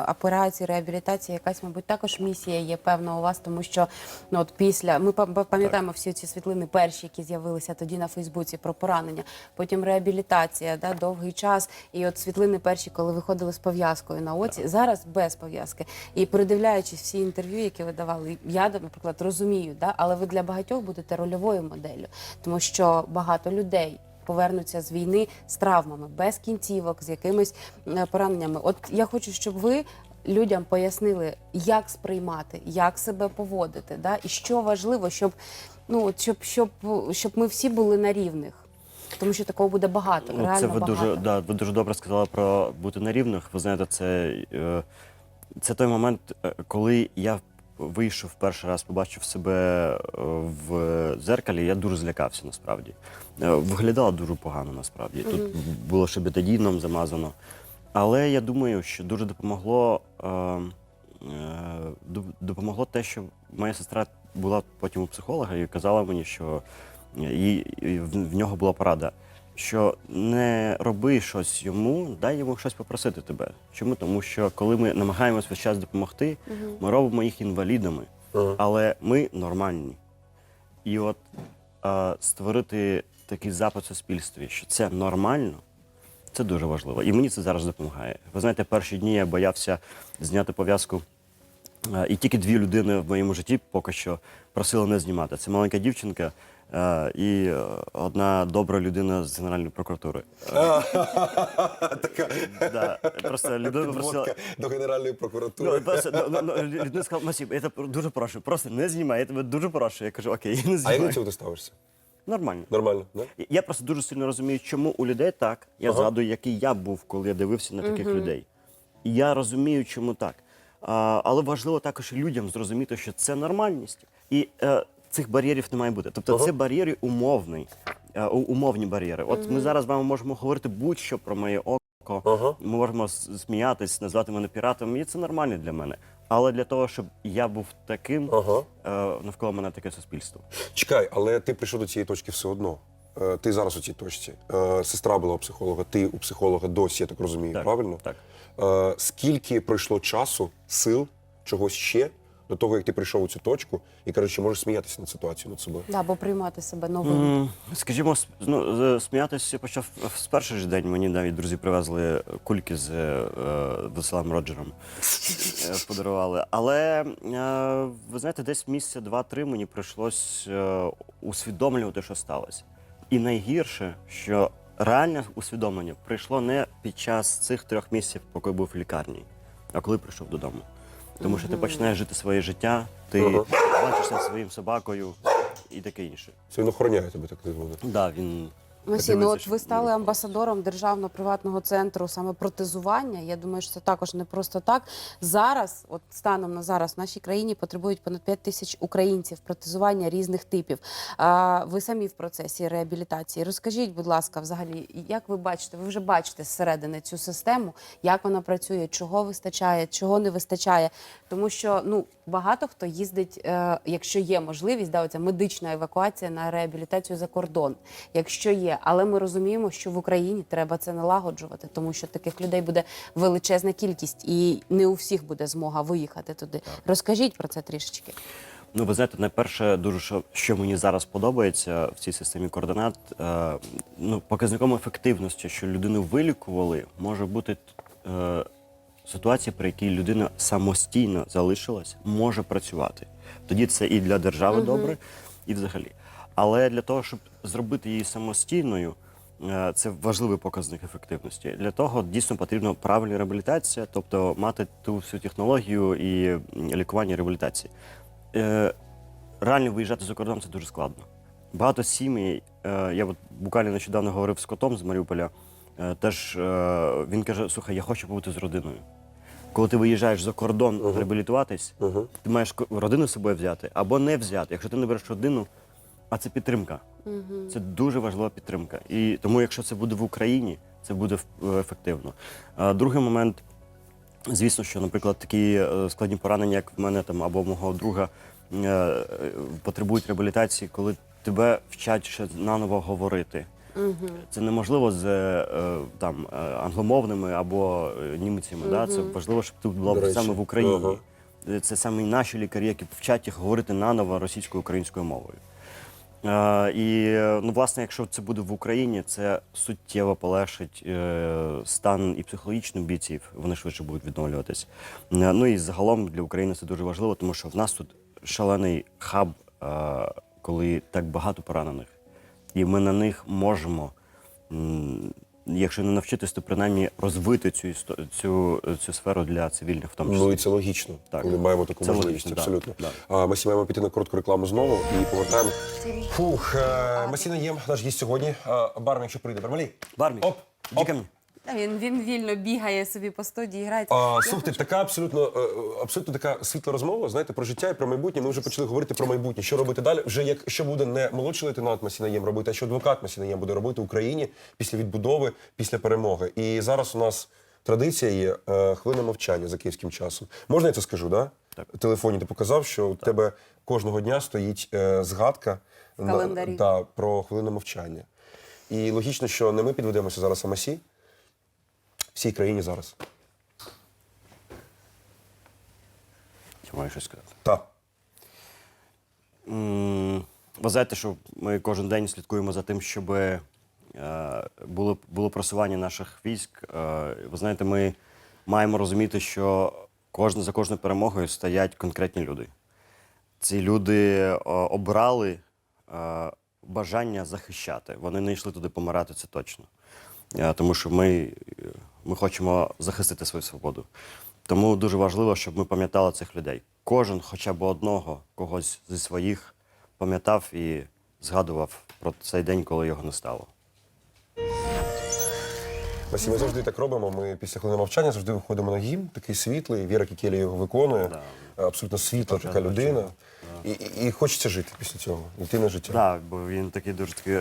операції, реабілітації, якась, мабуть, також місія є певна у вас, тому що ну от після ми пам- пам'ятаємо всі ці світлини, перші, які з'явилися тоді на Фейсбуці про поранення, потім реабілітація, да, довгий час. І от світлини перші, коли виходили з пов'язкою на оці, зараз без пов'язки. І передивляючись всі інтерв'ю, які ви давали, я, наприклад, розумію, да, але ви для багатьох будете рольовою моделлю, тому що багато людей повернуться з війни з травмами, без кінцівок, з якимись е, пораненнями. От я хочу, щоб ви людям пояснили, як сприймати, як себе поводити, да? і що важливо, щоб, ну, от щоб, щоб, щоб ми всі були на рівних. Тому що такого буде багато, Ну, реально це ви багато. дуже, да, ви дуже добре сказали про бути на рівних. Ви знаєте, це, е, це той момент, е, коли я вийшов перший раз, побачив себе е, в дзеркалі, я дуже злякався насправді. Е, Виглядало дуже погано насправді. Тут було ще бетадіном замазано. Але я думаю, що дуже допомогло, е, допомогло те, що моя сестра була потім у психолога і казала мені, що їй, в нього була порада, що не роби щось йому, дай йому щось попросити тебе. Чому? Тому що коли ми намагаємося весь час допомогти, ми робимо їх інвалідами, Ага. але ми нормальні. І от е, створити такий запит в суспільстві, що це нормально, це дуже важливо. І мені це зараз допомагає. Ви знаєте, перші дні я боявся зняти пов'язку. Е, І тільки дві людини в моєму житті поки що просили не знімати. Це маленька дівчинка і е, одна добра людина з Генеральної прокуратури. Е, Така Да, просто людина попросила. до Генеральної прокуратури. ну, ну, ну, людина сказала, Масіп, я тебе дуже прошу, просто не знімай, я тебе дуже прошу. Я кажу, окей, я не знімаю. А як до цього ти ставишся? Нормально. Нормально, да? Я просто дуже сильно розумію, чому у людей так. Я Ага. згадую, який я був, коли я дивився на таких людей. І я розумію, чому так. А, але важливо також і людям зрозуміти, що це нормальність. І е, цих бар'єрів не має бути. Тобто Ага. це бар'єри умовний, е, у- умовні бар'єри. От ми зараз з вами можемо говорити будь-що про моє око. Ага. Ми можемо с- сміятись, назвати мене піратом, і це нормально для мене. Але для того, щоб я був таким, Ага. е, навколо мене таке суспільство. Чекай, але ти прийшов до цієї точки все одно. Е, Ти зараз у цій точці. Е, Сестра була у психолога, ти у психолога досі, я так розумію, Так, правильно? так. Е, Скільки пройшло часу, сил, чогось ще до того, як ти прийшов у цю точку і кажеш, що можеш сміятися над ситуацією над собою? Да, або приймати себе новим. М, Скажімо, с- ну, з- сміятися я почав з перший ж день. Мені навіть друзі привезли кульки з е, Веселим Роджером. Е, Подарували. Але е, ви знаєте, десь місяця два-три мені прийшлось е, усвідомлювати, що сталося. І найгірше, що реальне усвідомлення прийшло не під час цих трьох місяців, поки я був в лікарні, а коли прийшов додому. Тому що ти починаєш жити своє життя, ти Ага. бачишся зі своїм собакою і таке інше. Це він охороняє тебе, так не згоден. Да, він Масі, ну от ви стали амбасадором державно-приватного центру саме протезування. Я думаю, що це також не просто так. Зараз, от станом на зараз, в нашій країні потребують понад 5 тисяч українців протезування різних типів. А, ви самі в процесі реабілітації. Розкажіть, будь ласка, взагалі, як ви бачите, ви вже бачите зсередини цю систему, як вона працює, чого вистачає, чого не вистачає. Тому що ну багато хто їздить, е, якщо є можливість, да, оця медична евакуація на реабілітацію за кордон, якщо є. Але ми розуміємо, що в Україні треба це налагоджувати, тому що таких людей буде величезна кількість, і не у всіх буде змога виїхати туди. Розкажіть про це трішечки. Ну, ви знаєте, найперше, дуже що, що мені зараз подобається в цій системі координат, е, ну, показником ефективності, що людину вилікували, може бути е, ситуація, при якій людина самостійно залишилась, може працювати. Тоді це і для держави добре, і взагалі. Але для того, щоб зробити її самостійною, е, це важливий показник ефективності. Для того дійсно потрібна правильна реабілітація, тобто мати ту всю технологію і лікування реабілітації. Е, реально виїжджати за кордон це дуже складно. Багато сімей. Е, я от буквально нещодавно говорив з котом з Маріуполя. Теж він каже: слухай, я хочу побути з родиною. Коли ти виїжджаєш за кордон реабілітуватись, Мгм. ти маєш родину з собою взяти або не взяти. Якщо ти не береш родину, а це підтримка. Це дуже важлива підтримка. І тому, якщо це буде в Україні, це буде е, ефективно. А другий момент, звісно, що, наприклад, такі е, складні поранення, як в мене там або мого друга, е, потребують реабілітації, коли тебе вчать ще наново говорити. Це неможливо з там англомовними або німцями. Да? Це важливо, щоб тут було До речі, саме в Україні. ага. Це саме наші лікарі, які вчать їх говорити наново російською українською мовою. Е, і ну, власне, якщо це буде в Україні, це суттєво полегшить е, стан і психологічний бійців. Вони швидше будуть відновлюватись. Е, ну і загалом для України це дуже важливо, тому що в нас тут шалений хаб, коли так багато поранених, і ми на них можемо. Якщо не навчитись, то принаймні розвити цю істо- цю, цю сферу для цивільних, в тому числі. Ну і це логічно. Так. Ми маємо таку Це можливість, логічно, да, абсолютно. да. А, ми всі маємо піти на коротку рекламу знову і повертаємо. Фух, е, Масіна Єм, наш гість сьогодні. А, Бармен, якщо прийде. Бармалі. Бармі, Оп, іди оп. ко мені. Та Він, він вільно бігає собі по студії, грається. А, слухайте, така абсолютно, е, абсолютно така світла розмова. Знаєте, про життя і про майбутнє. Ми вже почали говорити про майбутнє. Що робити далі? Вже як що буде не молодший лейтенант Масінаєм робити, а що адвокат Масінаєм буде робити в Україні після відбудови, після перемоги. І зараз у нас традиція є е, хвилина мовчання за київським часом. Можна я це скажу? Да? Так. В телефоні ти показав, що у тебе кожного дня стоїть е, згадка В календарі. да, про хвилину мовчання. І логічно, що не ми підведемося зараз, а Масі. Всій країні зараз. Чи маю щось сказати? Так. Ви знаєте, що ми кожен день слідкуємо за тим, щоб е, було, було просування наших військ. Е, ви знаєте, ми маємо розуміти, що кожна, за кожною перемогою стоять конкретні люди. Ці люди е, обрали бажання захищати. Вони не йшли туди помирати, це точно. Е, Тому що ми, ми хочемо захистити свою свободу. Тому дуже важливо, щоб ми пам'ятали цих людей. Кожен хоча б одного когось зі своїх пам'ятав і згадував про цей день, коли його не стало. Масі, ми завжди так робимо. Ми після хвилини мовчання завжди виходимо на гімн, такий світлий. Віра Кікелі його виконує. Абсолютно світла така людина. І, і, хочеться жити після цього, йти на життя. Так, бо він такий дуже такий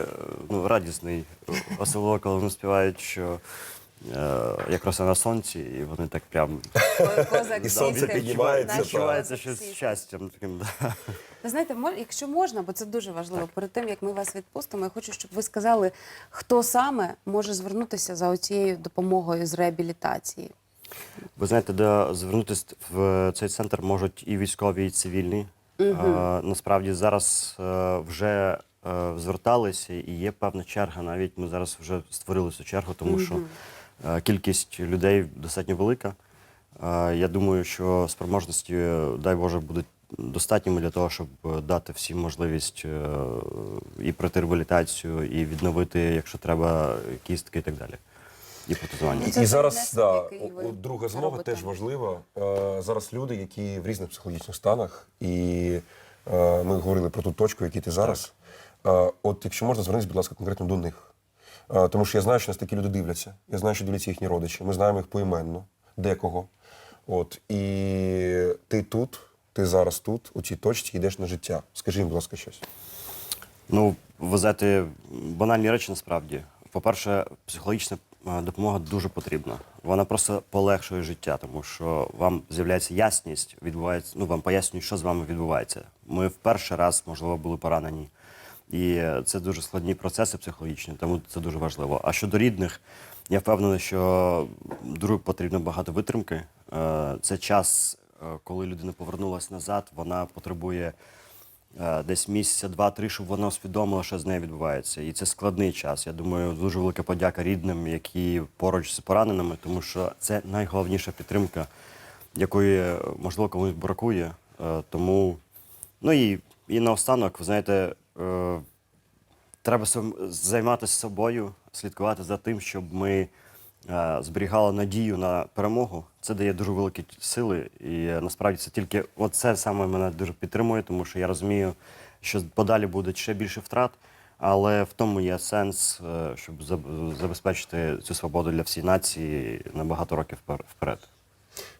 ну, радісний, особливо коли вони співають, що е, якраз на сонці, і вони так прям І сонце піднімається, відчувається щось щастям таким. Да. Ви знаєте, якщо можна, бо це дуже важливо, перед тим як ми вас відпустимо, я хочу, щоб ви сказали, хто саме може звернутися за оцією допомогою з реабілітації. Ви знаєте, де звернутися в цей центр можуть і військові, і цивільні. Е, насправді зараз е, вже е, зверталися і є певна черга. Навіть ми зараз вже створили цю чергу, тому що е, кількість людей достатньо велика. Е, я думаю, що спроможності, е, дай Боже, будуть достатніми для того, щоб е, дати всім можливість е, і пройти реабілітацію, і відновити, якщо треба, кістки і так далі. І протезування. І, і зараз да, о- о, друга змога робите. теж важлива. Е, зараз люди, які в різних психологічних станах, і е, ми говорили про ту точку, в якій ти зараз. Е, от якщо можна, звернись, будь ласка, конкретно до них. Е, тому що я знаю, що нас такі люди дивляться. Я знаю, що дивляться їхні родичі. Ми знаємо їх поіменно, декого. От і ти тут, ти зараз тут, у цій точці йдеш на життя. Скажи їм, будь ласка, щось. Ну, ви знаєте, банальні речі насправді. По-перше, психологічна е, допомога дуже потрібна. Вона просто полегшує життя, тому що вам з'являється ясність, відбувається, ну вам пояснюють, що з вами відбувається. Ми в перший раз, можливо, були поранені. І е, це дуже складні процеси психологічні, тому це дуже важливо. А щодо рідних, я впевнений, що дуже потрібно багато витримки. Е, Це час, е, коли людина повернулася назад, вона потребує е, десь місяця, два-три, щоб вона усвідомила, що з нею відбувається. І це складний час. Я думаю, дуже велика подяка рідним, які поруч з пораненими, тому що це найголовніша підтримка, якої, е, можливо, комусь бракує. Е, Тому, ну і, і наостанок, ви знаєте, е, треба займатися собою, слідкувати за тим, щоб ми е, зберігали надію на перемогу. Це дає дуже великі сили. І е, насправді це тільки оце саме мене дуже підтримує, тому що я розумію, що подалі буде ще більше втрат. Але в тому є сенс, е, щоб забезпечити цю свободу для всієї нації на багато років впер- вперед.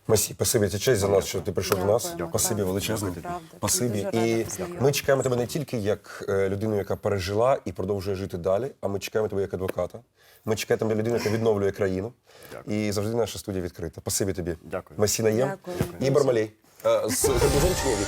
Масі, спасибі, це честь за нас, що ти прийшов до нас. Спасибі величезне. Спасибі. І ми чекаємо тебе не тільки як е, людину, яка пережила і продовжує жити далі, а ми чекаємо тебе як адвоката. Ми чекаємо тебе людину, яка відновлює країну. І завжди наша студія відкрита. Спасибі тобі. Дякую. Масі Наєм. Дякую. Ігор Малій. Е, З? Вік?